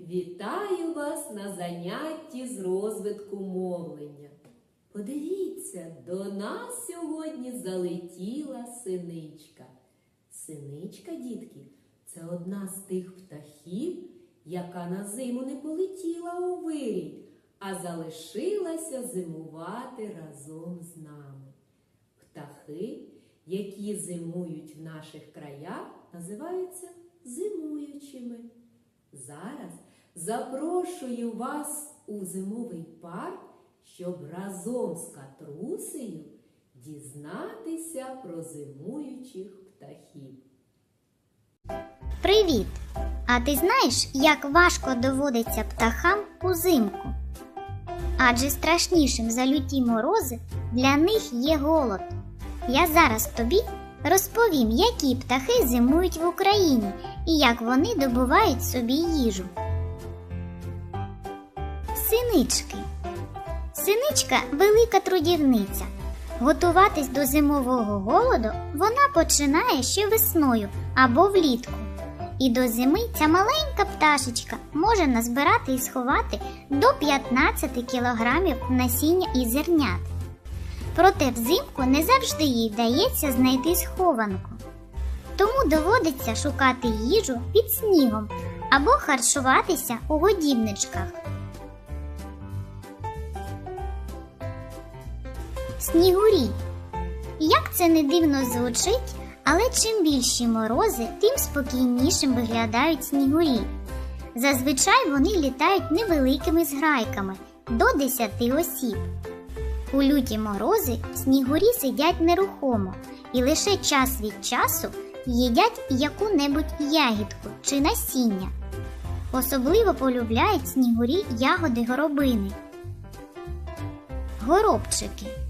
Вітаю вас на занятті з розвитку мовлення. Подивіться, до нас сьогодні залетіла синичка. Синичка, дітки, це одна з тих птахів, яка на зиму не полетіла у вирій, а залишилася зимувати разом з нами. Птахи, які зимують в наших краях, називаються зимуючими. Зараз запрошую вас у зимовий парк, щоб разом з катрусею дізнатися про зимуючих птахів. Привіт! А ти знаєш, як важко доводиться птахам узимку? Адже страшнішим за люті морози для них є голод. Я зараз тобі розповім, які птахи зимують в Україні і як вони добувають собі їжу. Синички. Синичка велика трудівниця. Готуватись до зимового голоду вона починає ще весною або влітку. І до зими ця маленька пташечка може назбирати і сховати до 15 кілограмів насіння і зернят. Проте взимку не завжди їй вдається знайти схованку. Тому доводиться шукати їжу під снігом або харчуватися у годівничках. Снігурі. Як це не дивно звучить, але чим більші морози, тим спокійнішим виглядають снігурі. Зазвичай вони літають невеликими зграйками до 10 осіб. У люті морози снігурі сидять нерухомо і лише час від часу їдять яку-небудь ягідку чи насіння. Особливо полюбляють снігурі ягоди горобини. Горобчики.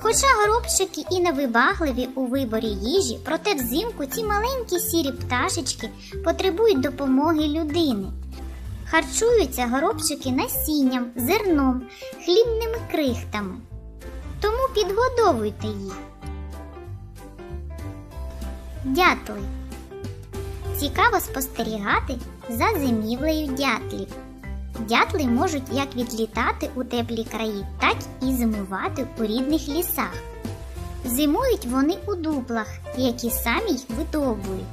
Хоча горобчики і невибагливі у виборі їжі, проте взимку ці маленькі сірі пташечки потребують допомоги людини. Харчуються горобчики насінням, зерном, хлібними крихтами. Тому підгодовуйте їх. Дятли. Цікаво спостерігати за зимівлею дятлів. Дятли можуть як відлітати у теплі краї, так і зимувати у рідних лісах. Зимують вони у дуплах, які самі їх видовбують.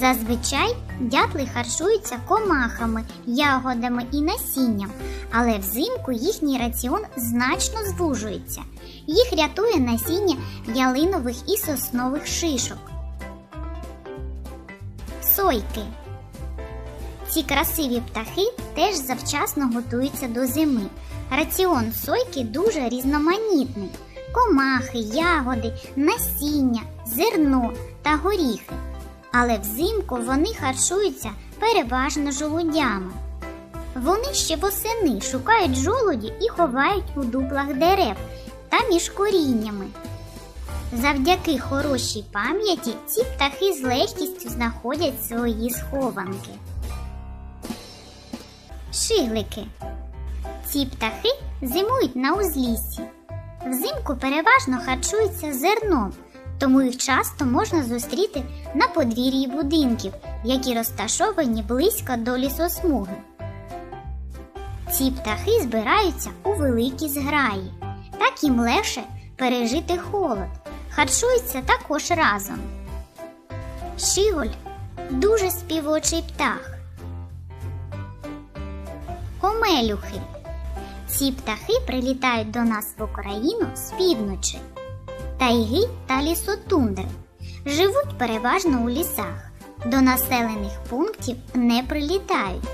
Зазвичай дятли харчуються комахами, ягодами і насінням, але взимку їхній раціон значно звужується. Їх рятує насіння ялинових і соснових шишок. Сойки. Ці красиві птахи теж завчасно готуються до зими. Раціон сойки дуже різноманітний: комахи, ягоди, насіння, зерно та горіхи. Але взимку вони харчуються переважно жолудями. Вони ще восени шукають жолуді і ховають у дуплах дерев та між коріннями. Завдяки хорошій пам'яті ці птахи з легкістю знаходять свої схованки. Шиглики. Ці птахи зимують на узліссі. Взимку переважно харчуються зерном, тому їх часто можна зустріти на подвір'ї будинків, які розташовані близько до лісосмуги. Ці птахи збираються у великі зграї, так їм легше пережити холод, харчуються також разом. Шиголь дуже співочий птах. Омелюхи. Ці птахи прилітають до нас в Україну з півночі. Тайги та лісотундри. Живуть переважно у лісах. До населених пунктів не прилітають.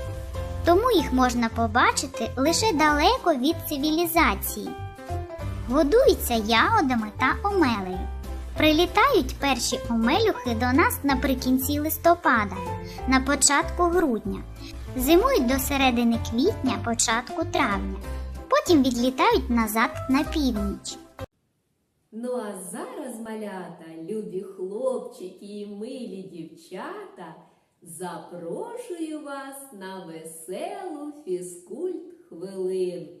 Тому їх можна побачити лише далеко від цивілізації. Годуються ягодами та омелею. Прилітають перші омелюхи до нас наприкінці листопада, на початку грудня. Зимують до середини квітня, початку травня. Потім відлітають назад на північ. Ну а зараз, малята, любі хлопчики і милі дівчата, запрошую вас на веселу фізкульт хвилинку.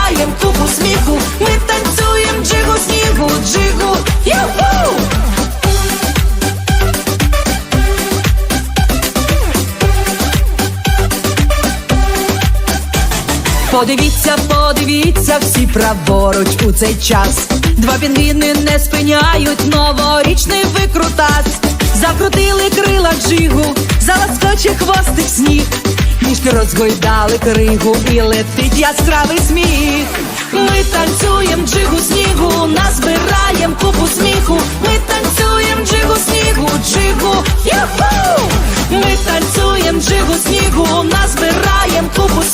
Подивіться, подивіться, всі праворуч у цей час. Два пінгвіни не спиняють новорічний викрутас. Закрутили крила джигу, заласкоче хвостик сніг. Ніжки розгойдали кригу і летить яскравий сміх. Ми танцюєм джигу снігу, назбираєм купу сміху. Ми танцюєм джигу снігу, джигу, юху! Ми танцюєм джигу снігу, назбираєм купу сміху.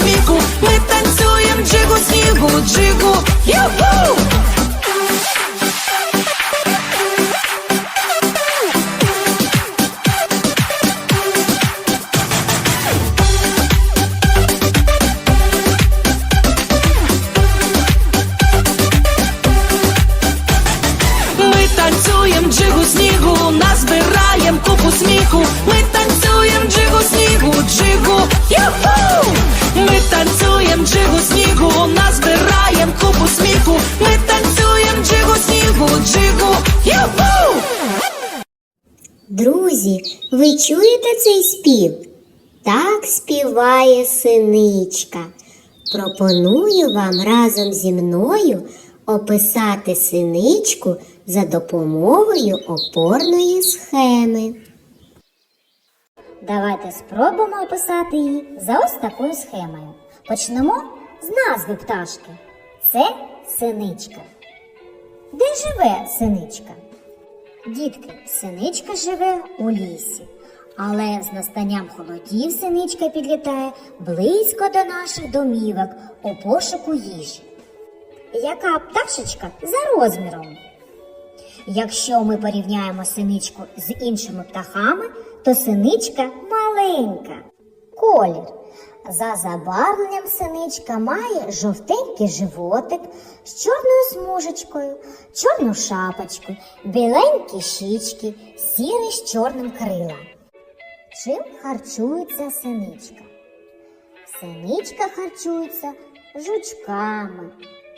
Друзі, ви чуєте цей спів? Так співає синичка. Пропоную вам разом зі мною описати синичку за допомогою опорної схеми. Давайте спробуємо описати її за ось такою схемою. Почнемо з назви пташки. Це синичка. Де живе синичка? Дітки, синичка живе у лісі, але з настанням холодів синичка підлітає близько до наших домівок у пошуку їжі. Яка пташечка за розміром? Якщо ми порівняємо синичку з іншими птахами, то синичка маленька. Колір. За забарвленням синичка має жовтенький животик з чорною смужечкою, чорну шапочку, біленькі щічки, сірий з чорним крилом. Чим харчується синичка? Синичка харчується жучками,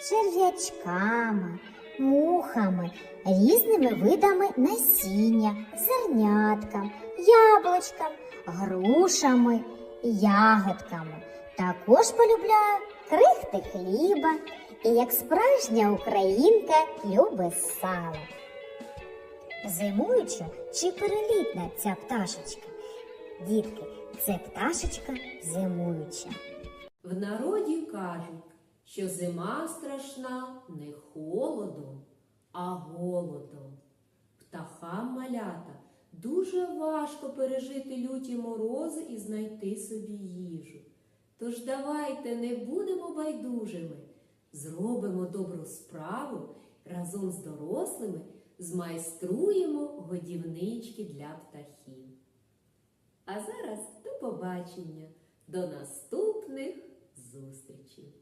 черв'ячками, мухами, різними видами насіння, зерняткам, яблучкам, грушами, ягодками. Також полюбляє крихти хліба і як справжня українка любить сало. Зимуюча чи перелітна ця пташечка? Дітки, це пташечка зимуюча. В народі кажуть, що зима страшна не холодом, а голодом. Птахам малята Дуже важко пережити люті морози і знайти собі їжу. Тож давайте не будемо байдужими, зробимо добру справу разом з дорослими змайструємо годівнички для птахів. А зараз до побачення, до наступних зустрічей!